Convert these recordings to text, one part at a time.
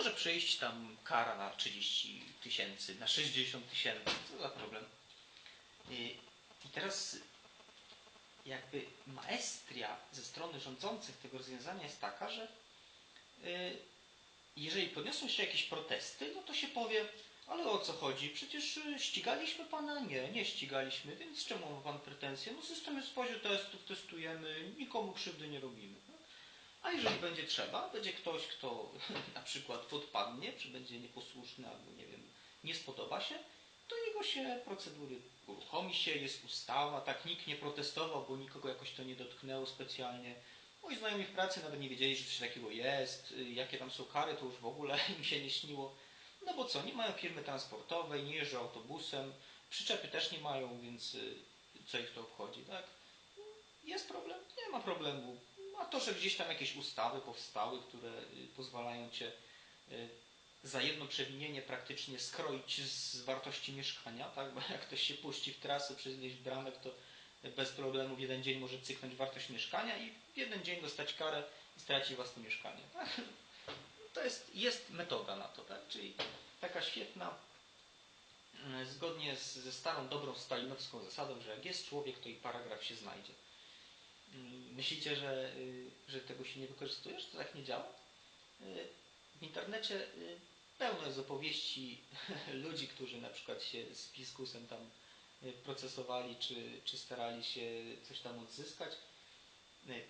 może przyjść tam kara na 30 tysięcy, na 60 tysięcy, co za problem. I teraz jakby maestria ze strony rządzących tego rozwiązania jest taka, że jeżeli podniosą się jakieś protesty, no to się powie, ale o co chodzi? Przecież y, ścigaliśmy pana? Nie, nie ścigaliśmy, więc czemu ma pan pretensje? No system jest w testów, testujemy, nikomu krzywdy nie robimy. A jeżeli będzie trzeba, będzie ktoś, kto na przykład odpadnie, czy będzie nieposłuszny, albo nie wiem, nie spodoba się, to jego się procedury uruchomi się, jest ustawa, tak nikt nie protestował, bo nikogo jakoś to nie dotknęło specjalnie. Moi znajomi w pracy nawet nie wiedzieli, że coś takiego jest, y, jakie tam są kary, to już w ogóle im się nie śniło. No bo co, nie mają firmy transportowej, nie jeżdżą autobusem, przyczepy też nie mają, więc y, co ich to obchodzi, tak? Jest problem? Nie ma problemu. A to, że gdzieś tam jakieś ustawy powstały, które y, pozwalają cię za jedno przewinienie praktycznie skroić z wartości mieszkania, tak? Bo jak ktoś się puści w trasę przez ileś bramek, to bez problemu w jeden dzień może cyknąć wartość mieszkania i w jeden dzień dostać karę i straci własne mieszkanie. Tak? To jest, jest metoda na to, tak? czyli taka świetna, mm, zgodnie z, ze starą, dobrą stalinowską zasadą, że jak jest człowiek, to i paragraf się znajdzie. Mm, myślicie, że, y, że tego się nie wykorzystuje, że to tak nie działa? Y, w internecie y, pełno jest opowieści ludzi, którzy na przykład się z Piskusem tam procesowali, czy, czy starali się coś tam odzyskać.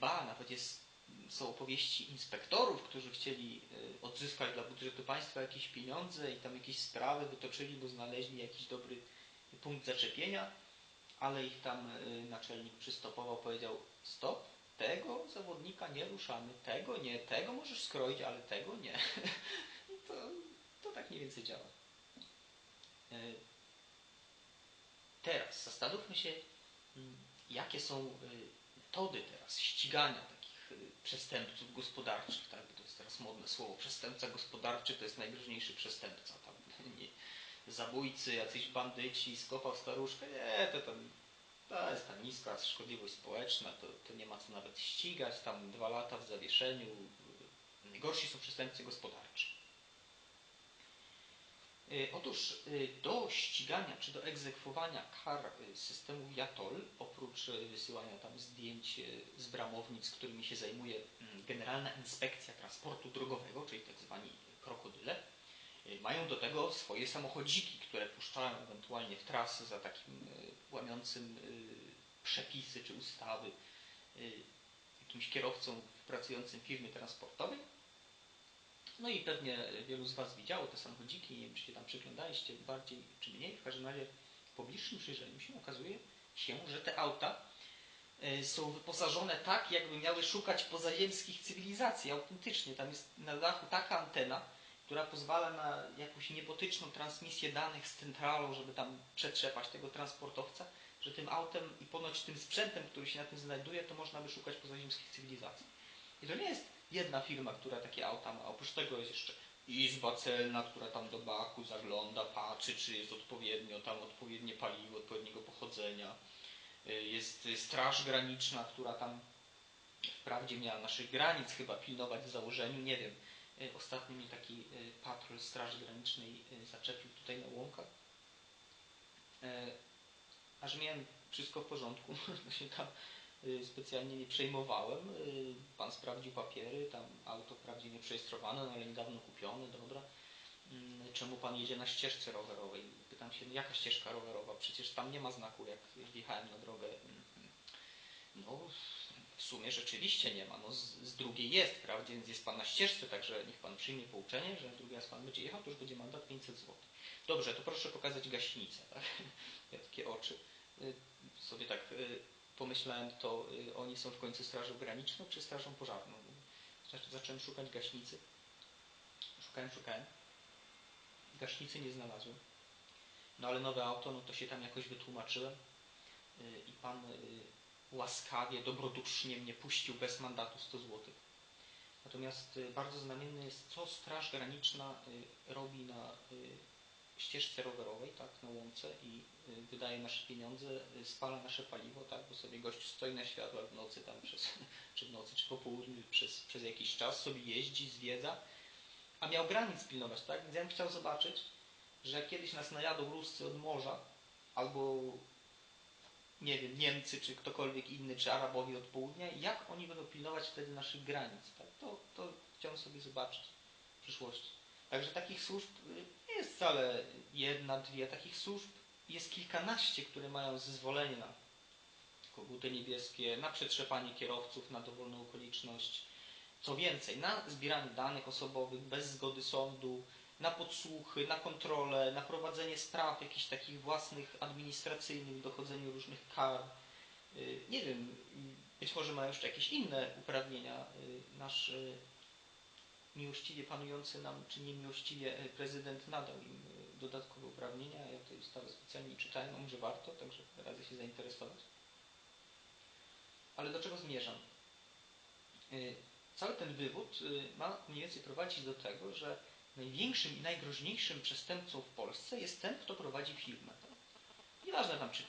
Ba, nawet jest, są opowieści inspektorów, którzy chcieli odzyskać dla budżetu państwa jakieś pieniądze i tam jakieś sprawy wytoczyli, bo znaleźli jakiś dobry punkt zaczepienia, ale ich tam e, naczelnik przystopował, powiedział stop, tego zawodnika nie ruszamy, tego nie, tego możesz skroić, ale tego nie. to, to tak mniej więcej działa. E, Teraz zastanówmy się, mm, jakie są y, metody teraz ścigania takich y, przestępców gospodarczych. Tak? Bo to jest teraz modne słowo. Przestępca gospodarczy to jest najgroźniejszy przestępca. Nie, zabójcy, jacyś bandyci, skopał staruszkę. Nie, to tam to jest ta niska szkodliwość społeczna, to, to nie ma co nawet ścigać, tam dwa lata w zawieszeniu. Najgorsi są przestępcy gospodarczy. Y, otóż y, do ścigania czy do egzekwowania kar y, systemu JATOL, oprócz wysyłania tam zdjęć z bramownic, którymi się zajmuje mm, Generalna Inspekcja Transportu Drogowego, czyli tak zwani krokodyle, mają do tego swoje samochodziki, które puszczają ewentualnie w trasy za takim łamiącym przepisy czy ustawy jakimś kierowcą pracującym w firmie transportowej no i pewnie wielu z Was widziało te samochodziki, nie wiem, czy się tam przyglądaliście bardziej czy mniej. W każdym razie po bliższym przyjrzeniu się okazuje się, że te auta są wyposażone tak, jakby miały szukać pozaziemskich cywilizacji. Autentycznie. Tam jest na dachu taka antena, która pozwala na jakąś niebotyczną transmisję danych z centralą, żeby tam przetrzepać tego transportowca, że tym autem i ponoć tym sprzętem, który się na tym znajduje, to można by szukać pozaziemskich cywilizacji. I to nie jest jedna firma, która takie auta ma. Oprócz tego jest jeszcze izba celna, która tam do baku zagląda, patrzy, czy jest odpowiednio, tam odpowiednie paliwo, odpowiedniego pochodzenia. Y, jest straż graniczna, która tam wprawdzie miała naszych granic chyba pilnować w założeniu, nie wiem. Y, ostatnio mi taki y, patrol Straży Granicznej zaczepił tutaj na łąkach. Aż miałem wszystko w porządku. Właśnie tam Y, specjalnie nie przejmowałem. Pan sprawdził papiery, tam auto wprawdzie nie przerejestrowane, no ale niedawno kupione, dobra. Mm, czemu pan jedzie na ścieżce rowerowej? Pytam się, no jaka ścieżka rowerowa? Przecież tam nie ma znaku, jak wjechałem na drogę. Mm, no, w sumie rzeczywiście nie ma. No, z, z drugiej jest, prawdzie, więc jest pan na ścieżce, także niech pan przyjmie pouczenie, że drugi raz pan będzie jechał, to już będzie mandat 500 zł. Dobrze, to proszę pokazać gaśnicę, tak? Ja takie oczy. Y, sobie tak pomyślałem, to y, oni są w końcu strażą graniczną czy strażą pożarną. Zacząłem szukać gaśnicy. Szukałem, szukałem. Gaśnicy nie znalazłem. No ale nowe auto, no to się tam jakoś wytłumaczyłem y, i pan y, łaskawie, dobrodusznie mnie puścił bez mandatu 100 zł. Natomiast bardzo znamienne jest, co Straż Graniczna robi na ścieżce rowerowej, tak, na łące i y, wydaje nasze pieniądze, y, spala nasze paliwo, tak, bo sobie gość stoi na światłach w nocy tam przez, czy w nocy, czy po południu przez, przez jakiś czas sobie jeździ, zwiedza a miał granic pilnować, tak? Więc ja bym chciał zobaczyć, że kiedyś nas najadą Ruscy od morza, albo nie wiem, Niemcy, czy ktokolwiek inny, czy Arabowie od południa, jak oni będą pilnować wtedy naszych granic, tak? To, to chciałbym sobie zobaczyć w przyszłości. Także takich służb y, nie jest wcale jedna, dwie, takich służb jest kilkanaście, które mają zezwolenie na koguty niebieskie, na przetrzepanie kierowców na dowolną okoliczność. Co więcej, na zbieranie danych osobowych bez zgody sądu, na podsłuchy, na kontrolę, na prowadzenie spraw jakichś takich własnych, administracyjnych, dochodzeniu różnych kar. Y, Nie wiem, y, być może mają jeszcze jakieś inne uprawnienia. Y, Nasz miłościwie panujący nam, czy niemiłościwie prezydent nadał im dodatkowe uprawnienia. Ja tej ustawy specjalnie nie czytałem, a może warto, także radzę się zainteresować. Ale do czego zmierzam? Cały ten wywód ma mniej więcej prowadzić do tego, że największym i najgroźniejszym przestępcą w Polsce jest ten, kto prowadzi firmę. Nieważne tam, czy